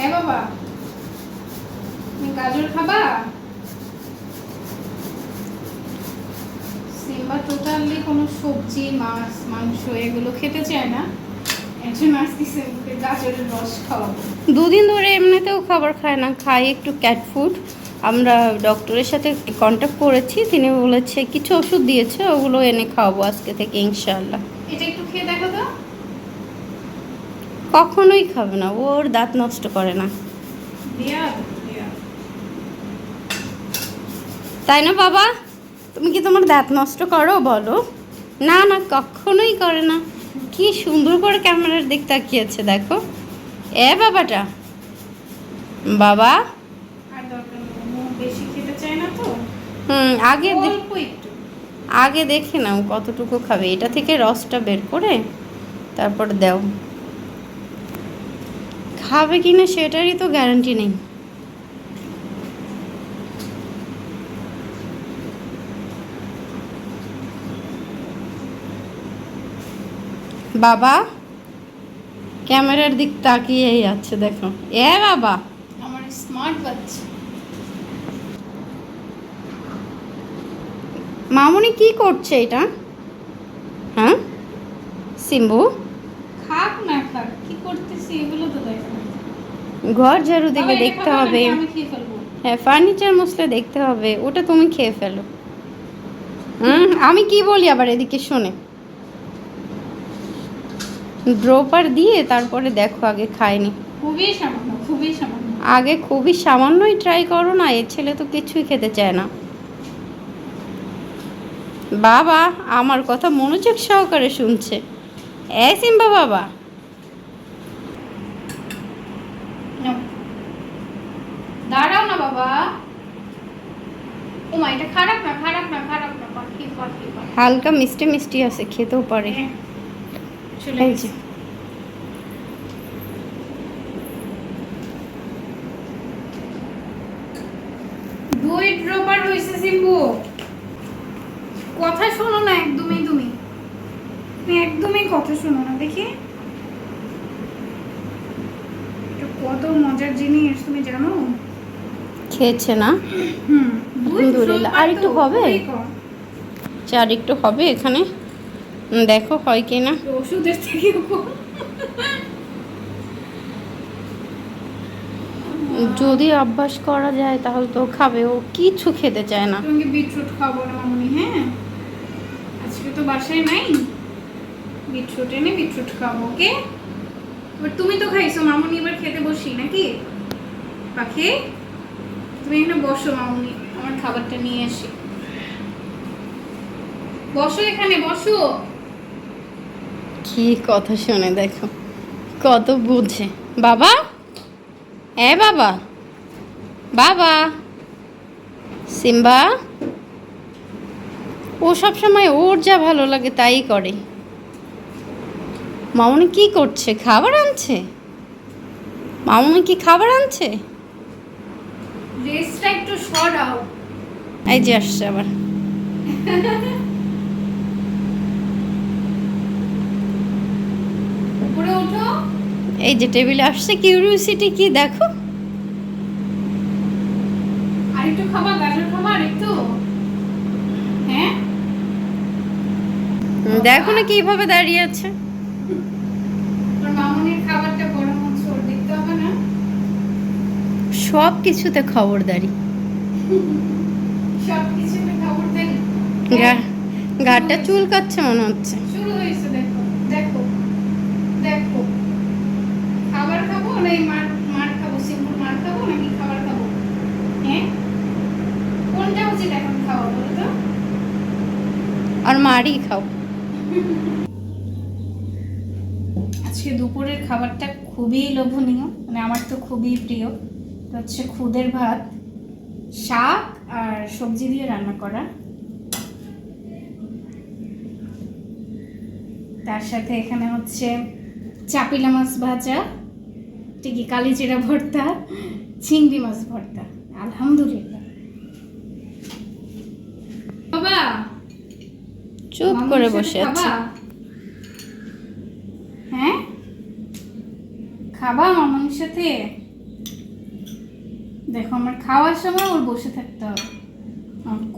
হ্যাঁ বাবা। তুমি গাজর খাবা? সিম্বা টোটালি কোনো সবজি মাছ মাংস এগুলো খেতে চায় না। একজন আসতেছে গাজরের রস খাওয়াবো। দুদিন ধরে এমনিতেও খাবার খায় না খায় একটু ক্যাট ফুড আমরা ডক্টরের সাথে কন্ট্যাক্ট করেছি তিনি বলেছে কিছু ওষুধ দিয়েছে ওগুলো এনে খাওয়াবো আজকে থেকে ইনশাআল্লাহ। এটা একটু খেয়ে দেখো তো। কখনোই খাবে না, ওর দাঁত নষ্ট করে না। তাই না বাবা? তুমি কি তোমার দাঁত নষ্ট করো বলো? না না, কখনোই করে না। কি সুন্দর করে ক্যামেরার দিক তাকিয়েছে, দেখো। এ বাবাটা। বাবা? হুম, আগে আগে দেখে নাও কতটুকু খাবে। এটা থেকে রসটা বের করে তারপর দাও। খাবে কি না সেটারই তো গ্যারান্টি নেই। বাবা ক্যামেরার দিক তাকিয়েই আছে দেখো। এ বাবা। আমার স্মার্ট বাচ্চা। মামুনি কি করছে এটা? হ্যাঁ? সিম্বু? খাক না খাক কি করতেছি এগুলো তো দেখো। ঘর ঝাড়ু দিকে দেখতে হবে। হ্যাঁ ফার্নিচার মশলা দেখতে হবে ওটা তুমি খেয়ে ফেলো। হুম আমি কি বলি আবার এদিকে শোনে। ড্রপার দিয়ে তারপরে দেখো আগে খায়নি। খুবই সামান্য খুবই সামান্য। আগে খুবই সামান্যই ট্রাই করো না এ ছেলে তো কিছুই খেতে চায় না। বাবা আমার কথা মনোযোগ সহকারে শুনছে। এ সিম্বা বাবা নাও। দাঁড়াও না বাবা ও মা এটা খারাপ না খারাপ না খারাপ না পাখি পাখি পাখি হালকা মিষ্টি মিষ্টি আছে খেতেও পারে। হ্যাঁ, চলে গেছে। দুই ড্রপার সিম্বু। কথা শোনো না একদমই তুমি তুমি একদমই কথা শোনো না দেখি। কত মজার জিনিস তুমি জানো? খেয়েছে না? হুম। আলহামদুলিল্লাহ। আর একটু হবে? কম। চার একটু হবে এখানে? দেখো হয় কি না। ওষুধের যদি অভ্যাস করা যায় তাহলে তো খাবে। ও কিছু খেতে চায় না। তোমাকে বিটরুট খাব না মামনি হ্যাঁ? আজকে তো বাসায় নাই। বিটরুট এনে বিটরুট খাব ওকে? এবার তুমি তো খাইছো মামনি এবার খেতে বসি নাকি? পাখি তুমি এখানে বসো মামনি। আমার খাবারটা নিয়ে আসি বসো এখানে, বসো। কি কথা শুনে দেখো, কত বুঝে। বাবা? এ বাবা? বাবা? সিম্বা? ও সব সময় ওর যা ভালো লাগে তাই করে। মামনি কি করছে? খাবার আনছে? মামনি কি খাবার আনছে? ড্রেসটা একটু এই যে আসছে আবার। উপরে ওঠো। এই যে টেবিলে আসছে কিউরিওসিটি কি দেখো। আর একটু খাবার গাজর খাবার একটু। হ্যাঁ? দেখো না কীভাবে দাঁড়িয়ে আছে তোর মামনির খাবারটা গরম হচ্ছে ওর দেখতে হবে না সব কিছুতে খবরদারি গা- গাটা চুলকাচ্ছে মনে হচ্ছে। শুরু হয়েছে দেখো দেখো দেখো। খাবার খাব না এই মার মার খাব? সিম্পুল মার খাব নাকি খাবার খাব? হ্যাঁ? কোনটা উচিত এখন খাওয়া বলো তো? আর মারই খাও। আজকে দুপুরের খাবারটা খুবই লোভনীয় মানে আমার তো খুবই প্রিয়। এটা হচ্ছে খুদের ভাত শাক আর সবজি দিয়ে রান্না করা। তার সাথে এখানে হচ্ছে চাপিলা মাছ ভাজা টিকি কালি জিরা ভর্তা চিংড়ি মাছ ভর্তা আলহামদুলিল্লাহ। বাবা চুপ করে বসে আছে? হ্যাঁ? খাবা মামুনির সাথে? দেখো আমার খাওয়ার সময় ওর বসে থাকতে হবে।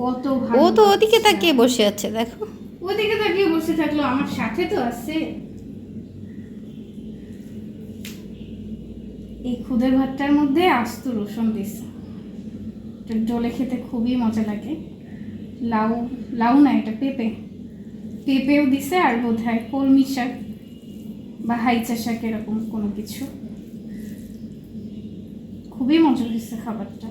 কত ভালো ও তো ওদিকে তাকিয়ে বসে আছে দেখো। ওদিকে তাকিয়ে বসে থাকল আমার সাথে তো আছে। এই খুদের ভাতটার মধ্যে আস্ত রসুন দিছে। জলে খেতে খুবই মজা লাগে। লাউ লাউ না এটা পেঁপে। পেঁপেও দিছে আর বোধ হয় কলমি শাক বা হাইচা শাক এরকম কোনো কিছু। খুবই মজা হয়েছে খাবারটা।